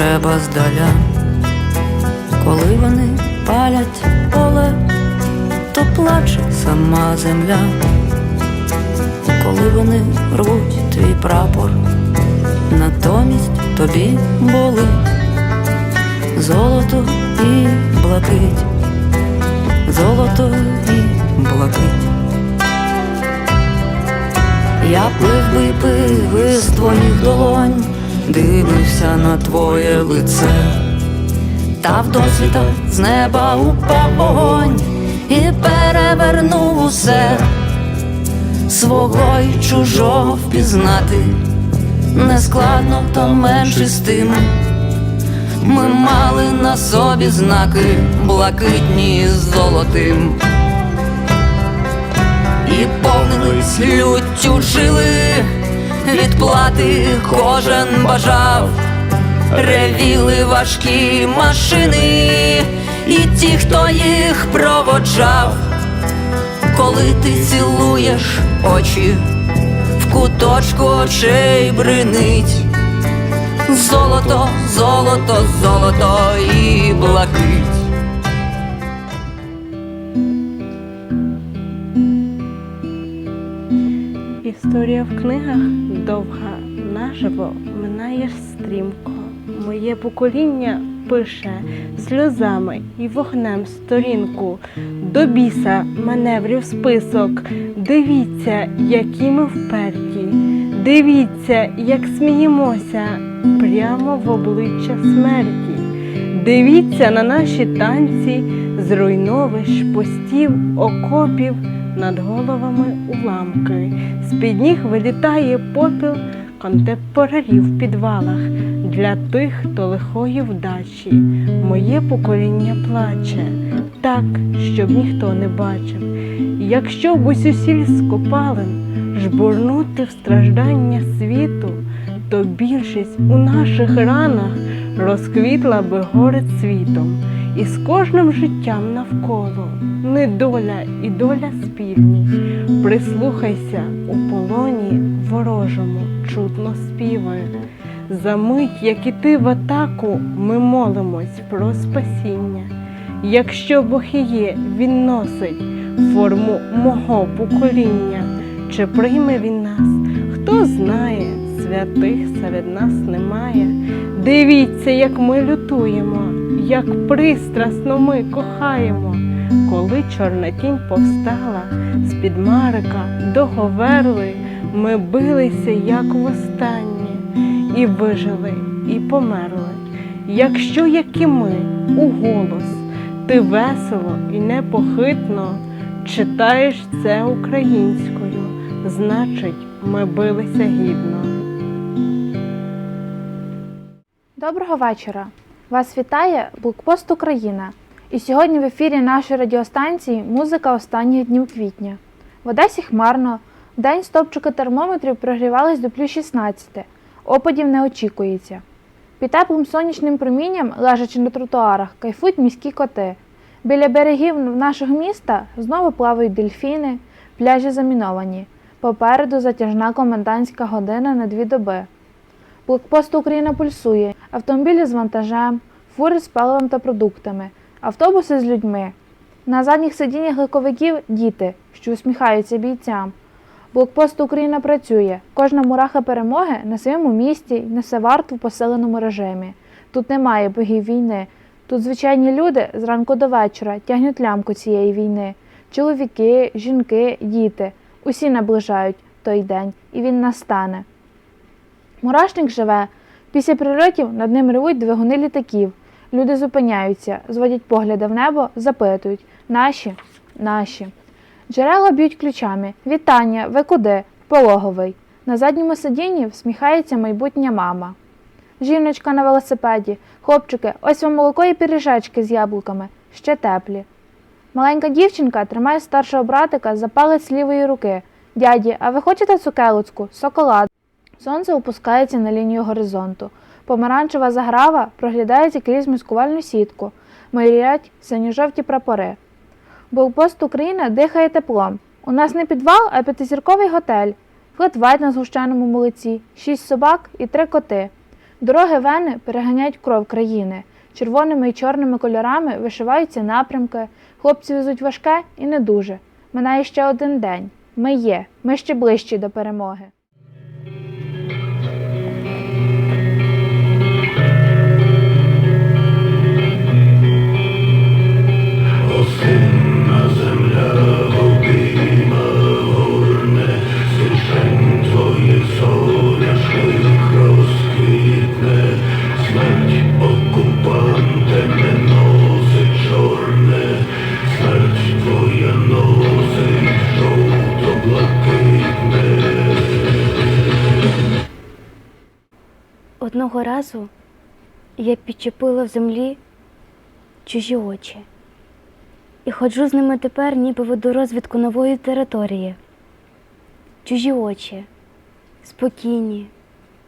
треба здаля. Коли вони палять поле, то плаче сама земля. Коли вони рвуть твій прапор, натомість тобі болить золото і блакить, золото і блакить. Я пив би пив із твоїх долонь, дивився на твоє лице, та в досвіта з неба упав вогонь і перевернув усе свого й чужого впізнати, нескладно, то менше з тим. Ми мали на собі знаки блакитні з золотим. І повнились люттю жили, відплати кожен бажав, ревіли важкі машини, і ті, хто їх проводжав, коли ти цілуєш очі, в куточку очей бринить. Золото, золото, золото і блакить. Історія в книгах довга, наживо минаєш стрімко. Моє покоління пише сльозами і вогнем сторінку. До біса маневрів список. Дивіться, які ми вперті. Дивіться, як сміємося прямо в обличчя смерті. Дивіться на наші танці, зруйновищ, постів, окопів, над головами уламки. З-під ніг вилітає попіл контемпорарів в підвалах для тих, хто лихої вдачі. Моє покоління плаче так, щоб ніхто не бачив. Якщо б усю сіль з жбурнути в страждання світу, то більшість у наших ранах розквітла би горед світом, і з кожним життям навколо недоля і доля спільні. Прислухайся у полоні ворожому, чутно співає. За мить, як іти в атаку, ми молимось про спасіння. Якщо Бог і є, він носить форму мого покоління, чи прийме він нас, хто знає, святих серед нас немає. Дивіться, як ми лютуємо, як пристрасно ми кохаємо. Коли чорна тінь повстала з-під Марика до Говерли, ми билися, як востаннє, і вижили, і померли. Якщо, як і ми, у голос, ти весело і непохитно читаєш це українською, значить, ми билися гідно. Доброго вечора! Вас вітає Блокпост Україна. І сьогодні в ефірі нашої радіостанції музика останніх днів квітня. В Одесі хмарно, в день стопчики термометрів прогрівались до плюс 16, опадів не очікується. Під теплим сонячним промінням, лежачи на тротуарах, кайфують міські коти. Біля берегів нашого міста знову плавають дельфіни, пляжі заміновані. Попереду затяжна комендантська година на дві доби. Блокпост Україна пульсує, автомобілі з вантажем, фури з паливом та продуктами, автобуси з людьми. На задніх сидіннях легковиків діти, що усміхаються бійцям. Блокпост Україна працює. Кожна мураха перемоги на своєму місці несе варту в посиленому режимі. Тут немає богів війни. Тут звичайні люди зранку до вечора тягнуть лямку цієї війни. Чоловіки, жінки, діти. Усі наближають той день, і він настане. Мурашник живе. Після прильотів над ним ревуть двигуни літаків. Люди зупиняються, зводять погляди в небо, запитують наші, наші. Джерела б'ють ключами. Вітання, ви куди? Пологовий. На задньому сидінні всміхається майбутня мама. Жіночка на велосипеді. Хлопчики, ось вам молоко і пиріжечки з яблуками, ще теплі. Маленька дівчинка тримає старшого братика за палець лівої руки. Дяді, а ви хочете цукелуцьку? Шоколад. Сонце опускається на лінію горизонту. Помаранчева заграва проглядається крізь маскувальну сітку. Мирять синьо-жовті прапори. Блокпост Україна дихає теплом. У нас не підвал, а п'ятизірковий готель. Хлитвать на згущеному молоці, шість собак і три коти. Дороги вени переганяють кров країни. Червоними і чорними кольорами вишиваються напрямки. Хлопці везуть важке і не дуже. Минає ще один день. Ми є, ми ще ближчі до перемоги. Одного разу я підчепила в землі чужі очі. І ходжу з ними тепер, ніби веду розвідку нової території. Чужі очі, спокійні,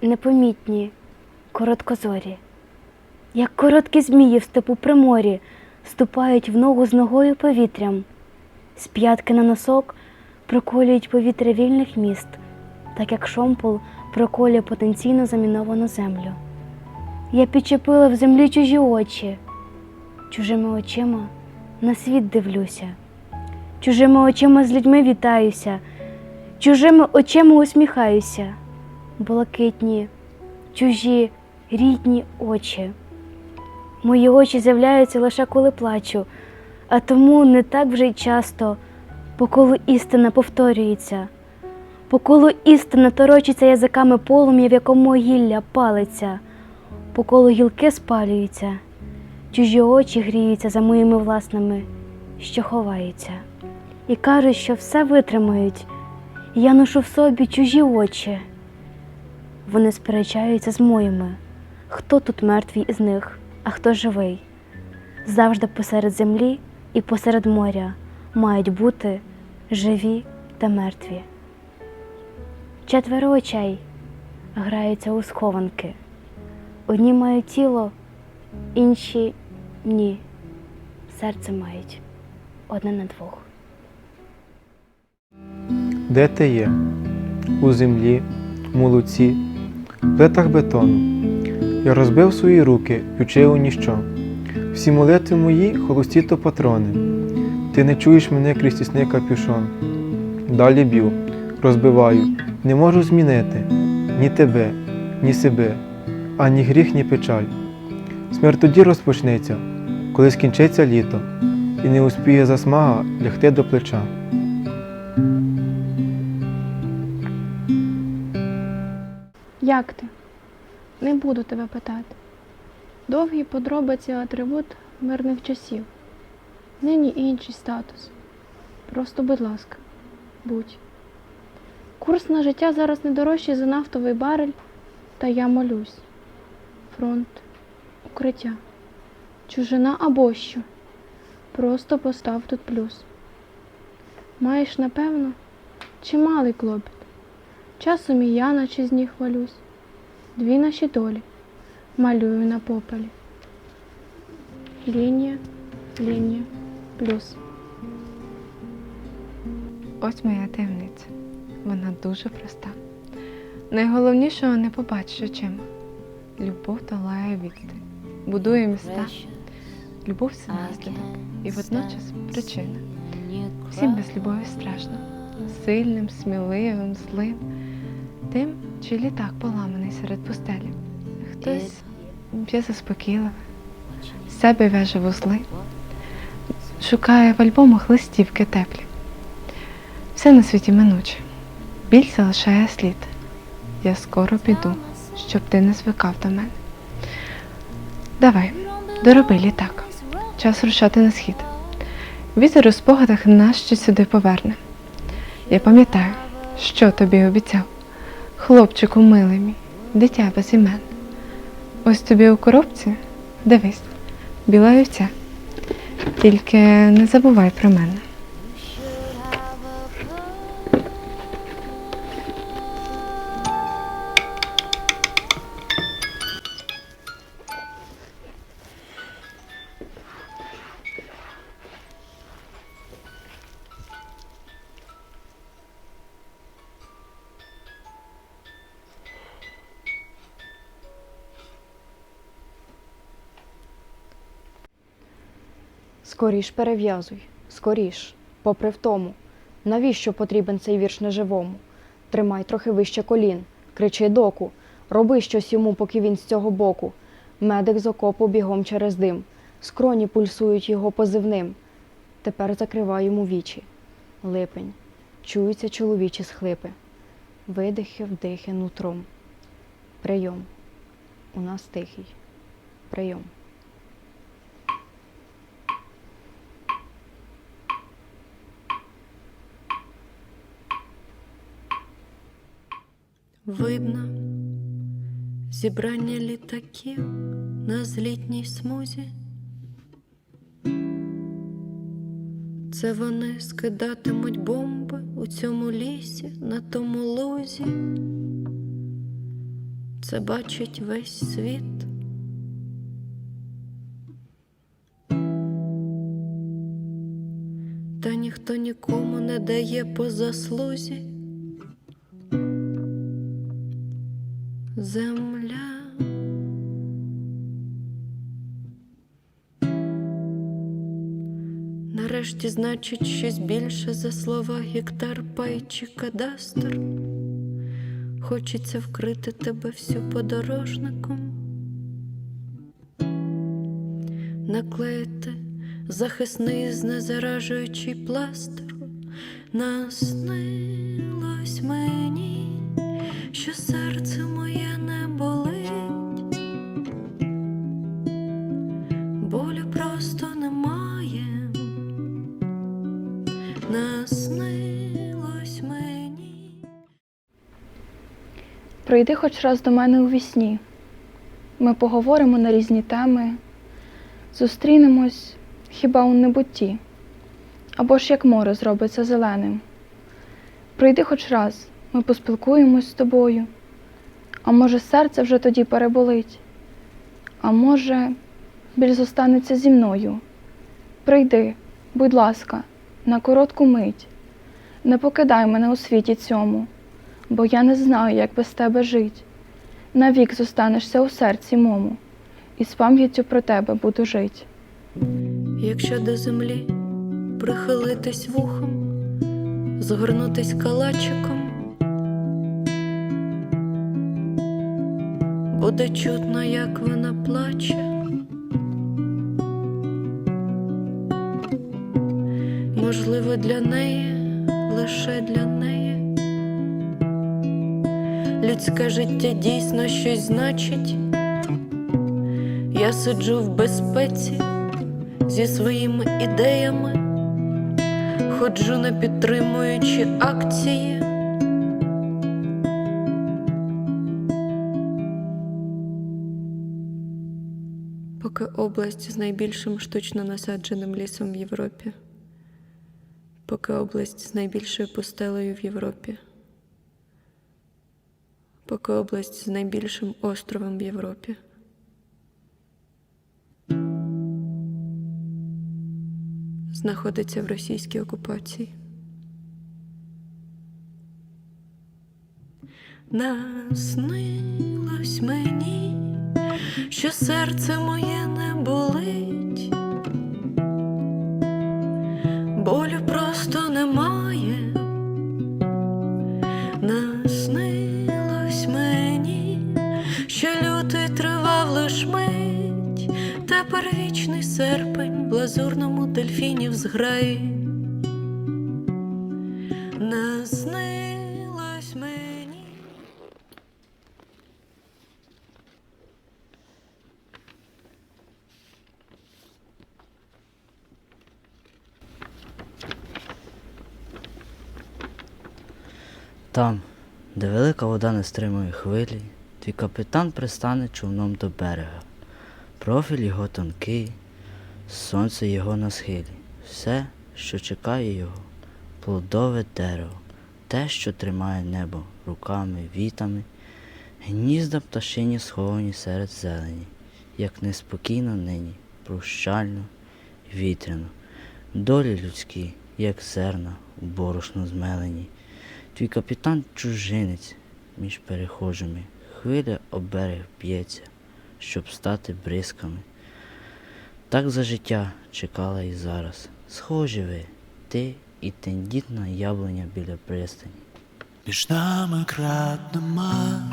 непомітні, короткозорі, як короткі змії в степу при морі, ступають в ногу з ногою повітрям, з п'ятки на носок проколюють повітря вільних міст, так як шомпол проколює потенційно заміновану землю. Я підчепила в землі чужі очі, чужими очима на світ дивлюся, чужими очима з людьми вітаюся, чужими очима усміхаюся, блакитні, чужі, рідні очі. Мої очі з'являються лише коли плачу, а тому не так вже й часто, по колу істина повторюється. По колу істина торочиться язиками полум'я, в якому гілля палиться, по колу гілки спалюються, чужі очі гріються за моїми власними, що ховаються, і кажуть, що все витримають. Я ношу в собі чужі очі. Вони сперечаються з моїми, хто тут мертвий із них, а хто живий. Завжди посеред землі і посеред моря мають бути живі та мертві. Четверо очей граються у схованки. Одні мають тіло, інші ні. Серце мають одне на двох. Де ти є? У землі, молоці, плитах бетону. Я розбив свої руки, ключи у ніщо. Всі молитви мої холості то патрони. Ти не чуєш мене крізь тісний капюшон. Далі б'ю, розбиваю, не можу змінити ні тебе, ні себе, ані гріх, ні печаль. Смерть тоді розпочнеться, коли скінчиться літо, і не успіє засмага лягти до плеча. Як ти? Не буду тебе питати. Довгі подробиці атрибут мирних часів. Нині інший статус. Просто, будь ласка, будь. Курс на життя зараз не дорожчий за нафтовий барель, та я молюсь. Фронт, укриття, чужина або що. Просто постав тут плюс. Маєш, напевно, чималий клопіт. Часом і я наче з них валюсь. Дві наші долі малюю на попелі. Лінія, лінія, плюс. Ось моя таємниця. Вона дуже проста. Найголовнішого не побачиш очима. Любов долає відстань, будує міста. Любов це наслідок і водночас причина. Всім без любові страшно. Сильним, сміливим, злим, тим, чий літак поламаний серед пустелі. Хтось п'є заспокійливе, себе в'яже вузли, шукає в альбомах листівки теплі. Все на світі минуче. Біль залишає слід. Я скоро піду, щоб ти не звикав до мене. Давай, дороби літак. Час рушати на схід. Вітер у спогадах нас ще сюди поверне. Я пам'ятаю, що тобі обіцяв. Хлопчику милий мій, дитя без імен. Ось тобі у коробці, дивись, біла вівця. Тільки не забувай про мене. Скоріш перев'язуй, скоріш, попри втому. Навіщо потрібен цей вірш неживому? Тримай трохи вище колін, кричи доку, роби щось йому, поки він з цього боку. Медик з окопу бігом через дим, скроні пульсують його позивним. Тепер закривай йому вічі. Липень, чуються чоловічі схлипи, видихи, вдихи нутром. Прийом. У нас тихий. Прийом. Видно зібрання літаків на злітній смузі. Це вони скидатимуть бомби у цьому лісі, на тому лузі. Це бачить весь світ. Та ніхто нікому не дає по заслузі. Земля. Нарешті значить щось більше за слова гектар, пай чи кадастр. Хочеться вкрити тебе всю подорожником, наклеїти захисний знезаражуючий пластир. Наснилось мені, що серце моє не болить, болю просто немає, наснилось мені. Прийди хоч раз до мене у вісні. Ми поговоримо на різні теми, зустрінемось хіба у небутті, або ж як море зробиться зеленим. Прийди хоч раз, ми поспілкуємось з тобою, а може серце вже тоді переболить, а може, біль зостанеться зі мною. Прийди, будь ласка, на коротку мить, не покидай мене у світі цьому бо я не знаю, як без тебе жить. Навік зостанешся у серці мому, і з пам'яттю про тебе буду жить. Якщо до землі прихилитись вухом, згорнутись калачиком, буде чутно, як вона плаче. Можливо, для неї, лише для неї. Людське життя дійсно щось значить. Я сиджу в безпеці зі своїми ідеями, ходжу на підтримуючі акції. Поки область з найбільшим штучно насадженим лісом в Європі, поки область з найбільшою пустелею в Європі, поки область з найбільшим островом в Європі. знаходиться в російській окупації. Наснилось мені, що серце моє не болить, болю просто немає. Наснилось мені, що лютий тривав лиш мить, тепер вічний серпень в лазурному дельфіні взграї. Там, де велика вода не стримує хвилі, твій капітан пристане човном до берега. Профіль його тонкий, сонце його на схилі. Все, що чекає його, плодове дерево, те, що тримає небо руками, вітами, гнізда пташині сховані серед зелені, як неспокійно нині, прощально, вітряно, долі людські, як зерна у борошно змелені. Твій капітан чужинець між перехожими, хвиля об берег б'ється, щоб стати бризками. Так за життя чекала і зараз. Схожі ви, ти і тендітна яблуня біля пристані. Між нами крат нема,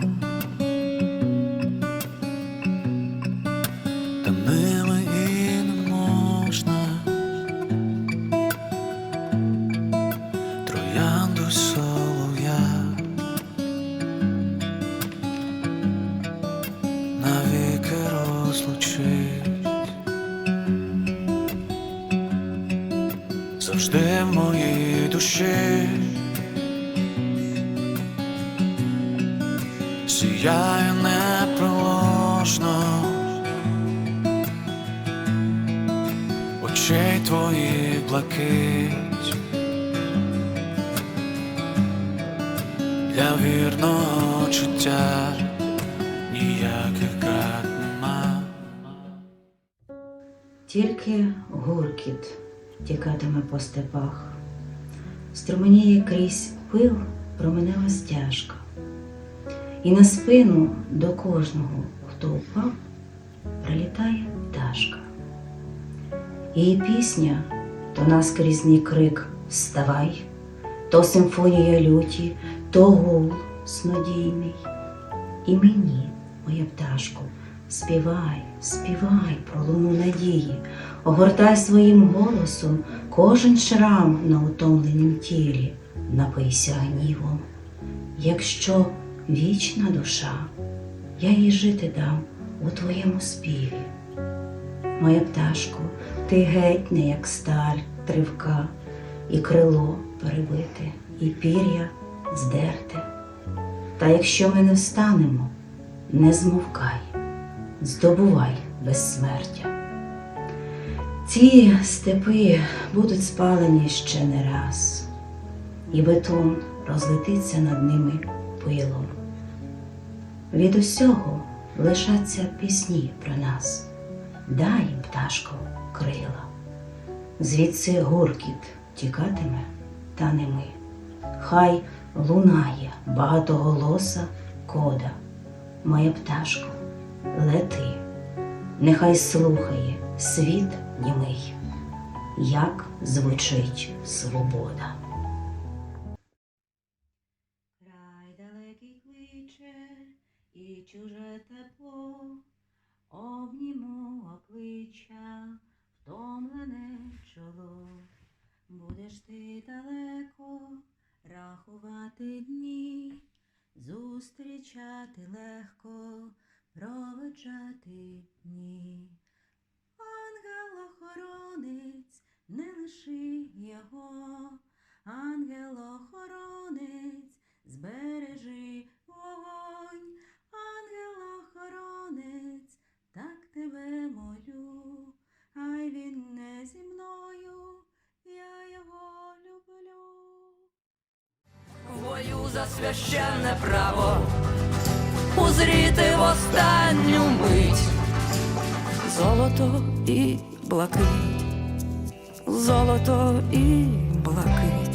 душі. сіяє непроложно очей твоїх блакить для вірного чуття ніяких крат нема. Тільки гуркіт тікатиме по степах, струменіє крізь пил променева стяжка, і на спину до кожного, хто впав, прилітає пташка. Її пісня то наскрізний крик Вставай, то симфонія люті, то гул снодійний. І мені, моя пташко, співай, співай про луну надії, огортай своїм голосом кожен шрам на утомленім тілі, напийся гнівом. Якщо вічна душа, я їй жити дам у твоєму співі. Моя пташко, ти геть не як сталь, тривка, і крило перебите, і пір'я здерте. Та якщо ми не встанемо, не змовкай, здобувай безсмертя. Ці степи будуть спалені ще не раз, і бетон розлетиться над ними пилом. Від усього лишаться пісні про нас. Дай пташко, крила. Звідси гуркіт тікатиме, та не ми. Хай лунає багатоголоса кода. Моя пташко, лети, нехай слухає світ німий, як звучить свобода. Край далекий кличе і чуже тепло, обніму обличчя, втомлене чоло. Будеш ти далеко рахувати дні, зустрічати легко, проведжати дні. Ангел-охоронець, не лиши його, ангел-охоронець, збережи вогонь, ангел-охоронець, так тебе молю, хай він не зі мною, я його люблю. Бою за священне право узріти в останню мить. Золото і блакить, золото і блакить.